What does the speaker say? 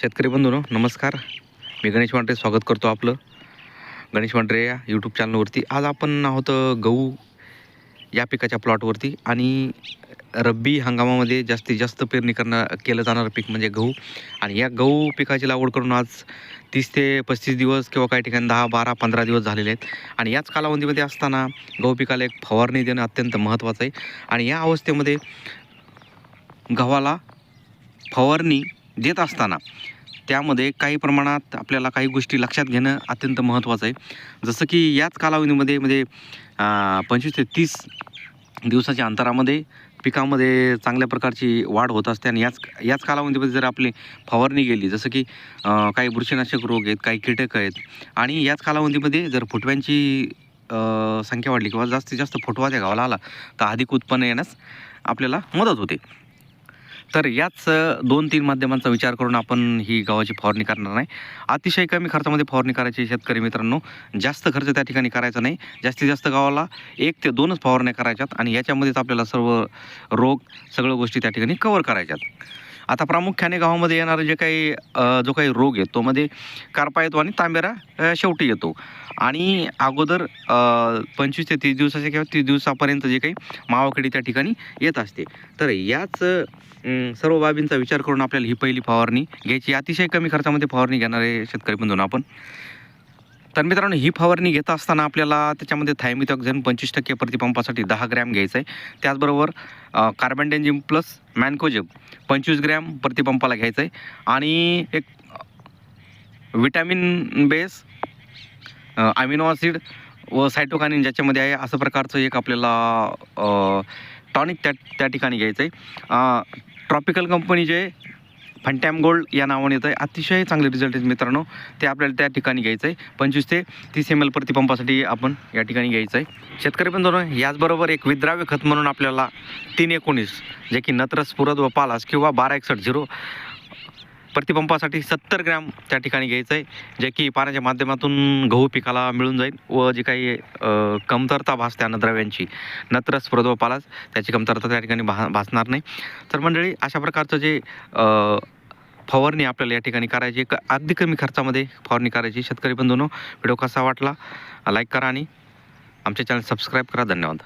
शेतकरी बंधूनो नमस्कार. मी गणेश मांढरे स्वागत करतो आपलं. गणेश मांढरे या यूट्यूब चॅनलवरती आज आपण आहोत गहू या पिकाच्या प्लॉटवरती आणि रब्बी हंगामामध्ये जास्तीत जास्त पेरणी करणं केलं जाणारं पीक म्हणजे गहू. आणि या गहू पिकाची लागवड करून आज तीस ते पस्तीस दिवस किंवा काही ठिकाणी दहा बारा पंधरा दिवस झालेले आहेत. आणि याच कालावधीमध्ये असताना गहू पिकाला एक फवारणी देणं अत्यंत महत्त्वाचं आहे. आणि या अवस्थेमध्ये गव्हाला फवारणी देत असताना त्यामध्ये काही प्रमाणात आपल्याला काही गोष्टी लक्षात घेणं अत्यंत महत्त्वाचं आहे. जसं की याच कालावधीमध्ये म्हणजे पंचवीस ते तीस दिवसाच्या अंतरामध्ये पिकामध्ये चांगल्या प्रकारची वाढ होत असते आणि याच याच कालावधीमध्ये जर आपली फवारणी गेली जसं की काही बुरशीनाशक रोग आहेत काही कीटक आहेत आणि याच कालावधीमध्ये जर फुटव्यांची संख्या वाढली किंवा जास्तीत जास्त फुटवा त्या गावाला आला तर अधिक उत्पन्न येण्यास आपल्याला मदत होते. तर याच दोन तीन माध्यमांचा विचार करून आपण ही गव्हाची फवारणी करणार नाही. अतिशय कमी खर्चामध्ये फवारणी करायची शेतकरी मित्रांनो. जास्त खर्च त्या ठिकाणी करायचा नाही. जास्तीत जास्त गावाला एक ते दोनच फवारण्या करायच्यात आणि याच्यामध्येच आपल्याला सर्व रोग सगळ्या गोष्टी त्या ठिकाणी कवर करायच्यात. आता प्रामुख्याने गावामध्ये येणारे जे काही जो काही रोग आहे तो मध्ये कारपा येतो आणि तांबेरा शेवटी येतो. आणि अगोदर पंचवीस ते तीस दिवसाच्या किंवा तीस दिवसापर्यंत जे काही मावाकडी त्या ठिकाणी येत असते. तर याच सर्व बाबींचा विचार करून आपल्याला ही पहिली फवारणी घ्यायची. अतिशय कमी खर्चामध्ये फवारणी घेणारे शेतकरी बंधून आपण तर मित्रांनो ही फवारणी घेत असताना आपल्याला त्याच्यामध्ये थायमिथॉक्झन पंचवीस टक्के प्रतिपंपासाठी दहा ग्रॅम घ्यायचं आहे. त्याचबरोबर कार्बन डेंजिम प्लस मॅनकोजेब पंचवीस ग्रॅम प्रतिपंपाला घ्यायचं आहे. आणि एक विटॅमिन बेस अमिनो ॲसिड व सायटोकानिन ज्याच्यामध्ये आहे असं प्रकारचं एक आपल्याला टॉनिक त्या त्या ठिकाणी घ्यायचं आहे. ट्रॉपिकल कंपनीचे फंटॅम गोल्ड या नावाने येतं आहे अतिशय चांगले रिझल्ट आहेत मित्रांनो. ते आपल्याला त्या ठिकाणी घ्यायचं आहे पंचवीस ते तीस एम एल प्रतिपंपासाठी आपण या ठिकाणी घ्यायचं आहे शेतकरी पण दोन याचबरोबर एक विद्राव्य खत म्हणून आपल्याला तीन एकोणीस जे की नत्रस पुरद व पालास किंवा बारा एकसष्ट झिरो प्रतिपंपासाठी सत्तर ग्रॅम त्या ठिकाणी घ्यायचं आहे जे की पाण्याच्या माध्यमातून गहू पिकाला मिळून जाईल व जी काही कमतरता भासते अन्नद्रव्यांची नत्र पुरद व पालास त्याची कमतरता त्या ठिकाणी भा भासणार नाही. तर मंडळी अशा प्रकारचं जे फवारणी आपल्याला या ठिकाणी करायची क- अगदी कमी खर्चामध्ये फवारणी करायची शेतकरी बंधूनो व्हिडिओ कसा वाटला लाईक करा आणि आमच्या चॅनल सबस्क्राईब करा. धन्यवाद.